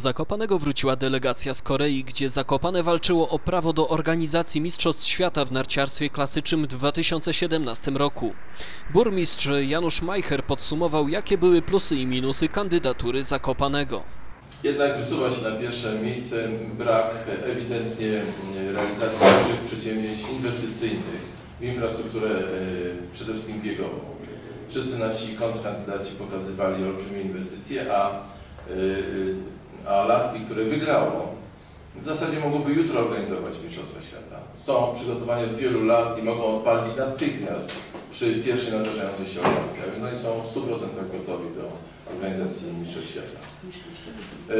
Zakopanego wróciła delegacja z Korei, gdzie Zakopane walczyło o prawo do organizacji Mistrzostw Świata w narciarstwie klasycznym w 2017 roku. Burmistrz Janusz Majcher podsumował, jakie były plusy i minusy kandydatury Zakopanego. Jednak wysuwa się na pierwsze miejsce brak ewidentnie realizacji dużych przedsięwzięć inwestycyjnych w infrastrukturę e, przede wszystkim biegową. Wszyscy nasi kontrkandydaci pokazywali olbrzymie inwestycje, a, e, a Lachti, które wygrało, w zasadzie mogłoby jutro organizować Mistrzostwa Świata. Są przygotowania od wielu lat i mogą odpalić natychmiast przy pierwszej nadarzającej się okazji. No i są w 100% gotowi do organizacji Mistrzostw Świata. E,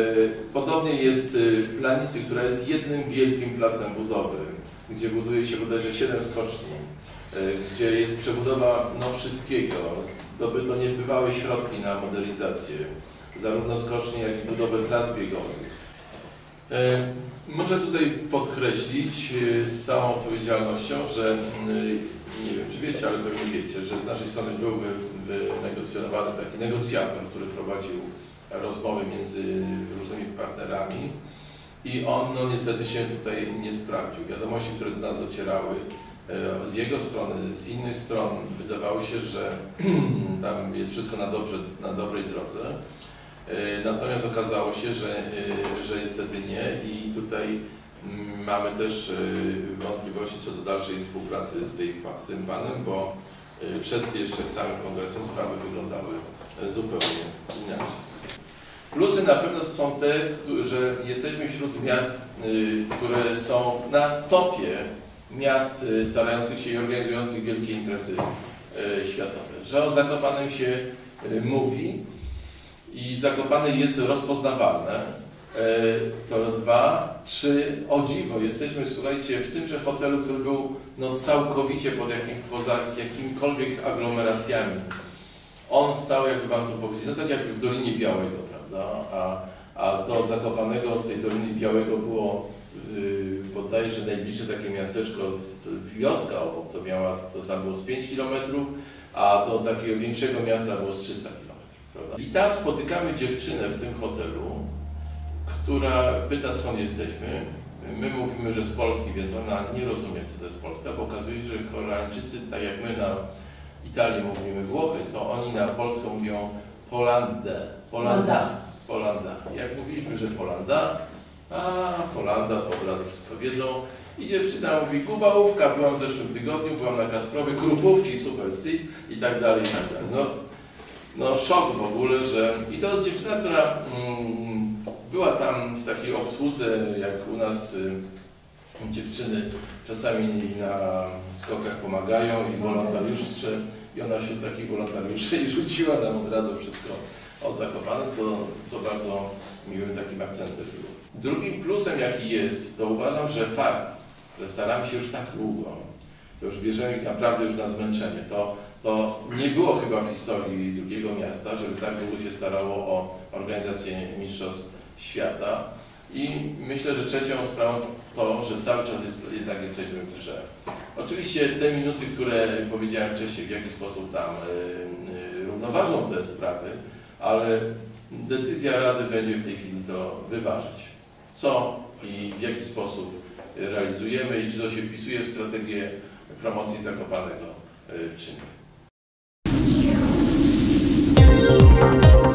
podobnie jest w Planicy, która jest jednym wielkim placem budowy, gdzie buduje się bodajże 7 skoczni, e, gdzie jest przebudowa no, wszystkiego. Zdobyto niebywałe środki na modernizację, zarówno skoczni, jak i budowę tras biegowych. E, muszę tutaj podkreślić z całą odpowiedzialnością, że nie wiem, czy wiecie, ale pewnie wiecie, że z naszej strony był wynegocjowany taki negocjator, który prowadził rozmowy między różnymi partnerami i on no, niestety się tutaj nie sprawdził. Wiadomości, które do nas docierały e, z jego strony, z innych stron wydawało się, że tam jest wszystko na, dobrze, na dobrej drodze. E, natomiast okazało się, że, e, że niestety nie i tutaj mm, mamy też wątpliwości co do dalszej współpracy z, tym panem, bo przed jeszcze samym kongresem sprawy wyglądały zupełnie inaczej. Plusy na pewno są te, że jesteśmy wśród miast, które są na topie miast starających się i organizujących wielkie imprezy światowe. Że o Zakopanem się mówi i Zakopane jest rozpoznawalne. To dwa, trzy, o dziwo, jesteśmy, słuchajcie, w tymże hotelu, który był no, całkowicie pod jakim, poza jakimikolwiek aglomeracjami. On stał, jakby Wam to powiedzieć, no tak jakby w Dolinie Białego, prawda? A, a do Zakopanego z tej Doliny Białego było yy, bodajże najbliższe takie miasteczko, wioska obok, to, miała, to tam było z 5 km, a do takiego większego miasta było z 300 km. I tam spotykamy dziewczynę w tym hotelu, która pyta skąd jesteśmy. My mówimy, że z Polski, więc ona nie rozumie, co to jest Polska, bo okazuje się, że Koreańczycy, tak jak my na Italii mówimy Włochy, to oni na Polską mówią Polandę. Polanda. Polanda. Jak mówiliśmy, że Polanda, a Polanda to od razu wszystko wiedzą. I dziewczyna mówi, Kubałówka, byłam w zeszłym tygodniu, byłam na Kasprowie, Krupówki, Super i tak dalej, i tak dalej. No, no szok w ogóle, że... I to dziewczyna, która mm, była tam w takiej obsłudze, jak u nas y, dziewczyny czasami na skokach pomagają i wolontariusze, i ona wśród takich wolontariuszy i rzuciła nam od razu wszystko o Zakopanem, co, co bardzo miłym takim akcentem było. Drugim plusem, jaki jest, to uważam, że fakt, że staramy się już tak długo, to już bierzemy naprawdę już na zmęczenie. To, to nie było chyba w historii drugiego miasta, żeby tak długo się starało o organizację Mistrzostw Świata. I myślę, że trzecią sprawą to, że cały czas jest, jednak jesteśmy w grze. Oczywiście te minusy, które powiedziałem wcześniej, w jaki sposób tam y, y, równoważą te sprawy, ale decyzja Rady będzie w tej chwili to wyważyć. Co i w jaki sposób realizujemy i czy to się wpisuje w strategię promocji Zakopanego, y, czy nie. Música